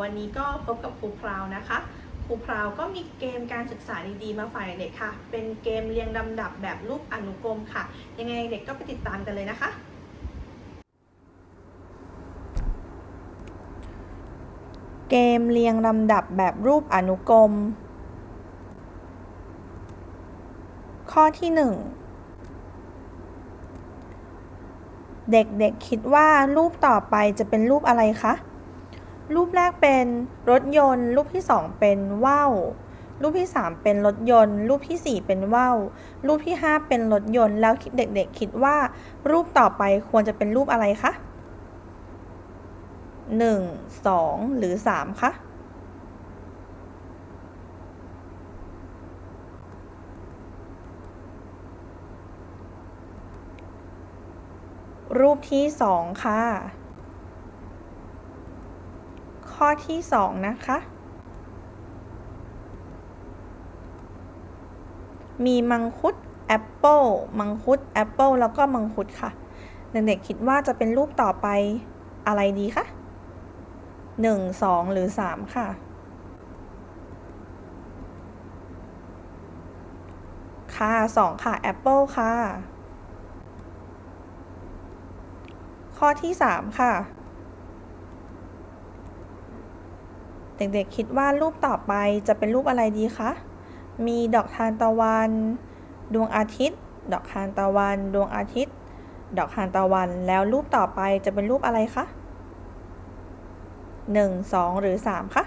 วันนี้ก็พบกับครูพราวนะคะ ครูพราวก็มีเกมการศึกษาดีๆมาฝ่ายเด็กค่ะ เป็นเกมเรียงลำดับแบบรูปอนุกรมค่ะ ยังไงเด็กก็ไปติดตามกันเลยนะคะ เกมเรียงลำดับแบบรูปอนุกรม ข้อที่ 1เด็กๆคิดว่ารูปต่อไปจะเป็นรูปอะไรคะ รูปแรกเป็นรถยนต์ รูปที่ 2 เป็นว่าวรูปที่ 3 เป็นรถยนต์ รูปที่ 4 เป็นว่าวรูปที่ 5 เป็นรถยนต์ แล้วเด็กๆ คิดว่า รูปต่อไปควรจะเป็นรูปอะไรคะหนึ่งสองหรือสามคะรูปที่สองค่ะ ข้อที่สองนะคะ มีมังคุดแอปเปิลมังคุดแอปเปิลแล้วก็มังคุดค่ะเด็กๆคิดว่าจะเป็นรูปต่อไปอะไรดีคะหนึ่งสองหรือสามค่ะ ค่ะสองค่ะแอปเปิลค่ะ ข้อที่สามค่ะ เด็กๆคิดว่ารูปต่อไปจะเป็นรูปอะไรดีคะ มีดอกทานตะวัน ดวงอาทิตย์ ดอกทานตะวัน ดวงอาทิตย์ ดอกทานตะวัน แล้วรูปต่อไปจะเป็นรูปอะไรคะหนึ่งสองหรือสามคะ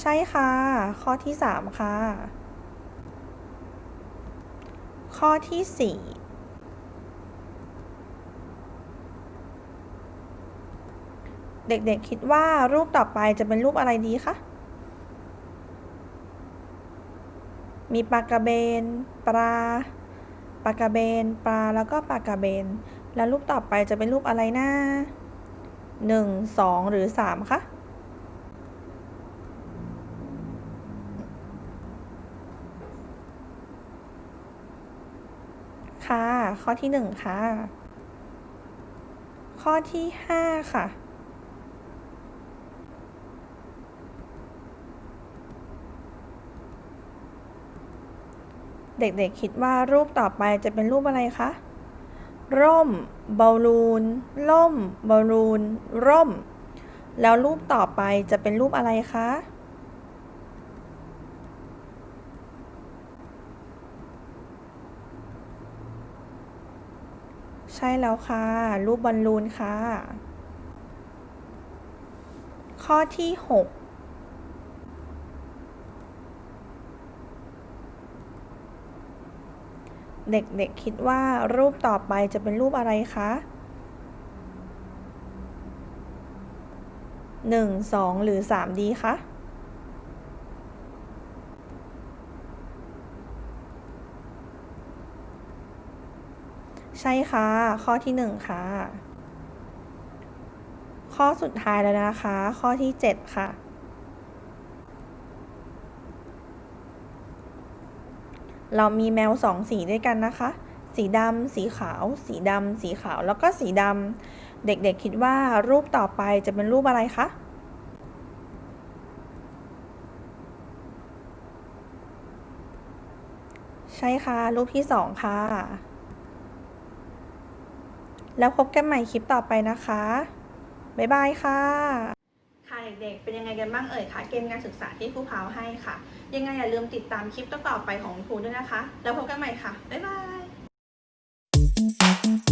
ใช่ค่ะ ข้อที่สามค่ะ ข้อที่สี่ เด็กๆคิดว่ารูปต่อไปจะเป็นรูปอะไรดีคะ มีปลากระเบน ปลา ปลากระเบน ปลา แล้วก็ปลากระเบน แล้วรูปต่อไปจะเป็นรูปอะไรนะหนึ่งสองหรือสามคะค่ะ ข้อที่หนึ่งค่ะ ข้อที่ห้าค่ะ เด็กๆคิดว่ารูปต่อไปจะเป็นรูปอะไรคะ ร่ม บอลลูน ล่ม บอลลูน ร่ม แล้วรูปต่อไปจะเป็นรูปอะไรคะ ใช่แล้วค่ะ รูปบอลลูนค่ะ ข้อที่ 6 เด็กๆคิดว่ารูปต่อไปจะเป็นรูปอะไรคะหนึ่งสองหรือสามดีคะใช่ค่ะ ข้อที่หนึ่งค่ะ ข้อสุดท้ายแล้วนะคะ ข้อที่เจ็ดค่ะ เรามีแมวสองสีด้วยกันนะคะ สีดำสีขาว สีดำสีขาว แล้วก็สีดำเด็กๆคิดว่ารูปต่อไปจะเป็นรูปอะไรคะใช่ค่ะ รูปที่สองค่ะ แล้วพบกันใหม่คลิปต่อไปนะคะ บ๊ายบายค่ะ ค่ะเด็กๆ เป็นยังไงกันบ้างเอ่ยคะเกมงานศึกษาที่ครูพาวให้ค่ะ ยังไงอย่าลืมติดตามคลิปต่อๆไปของครูด้วยนะคะ แล้วพบกันใหม่ค่ะ บ๊ายบาย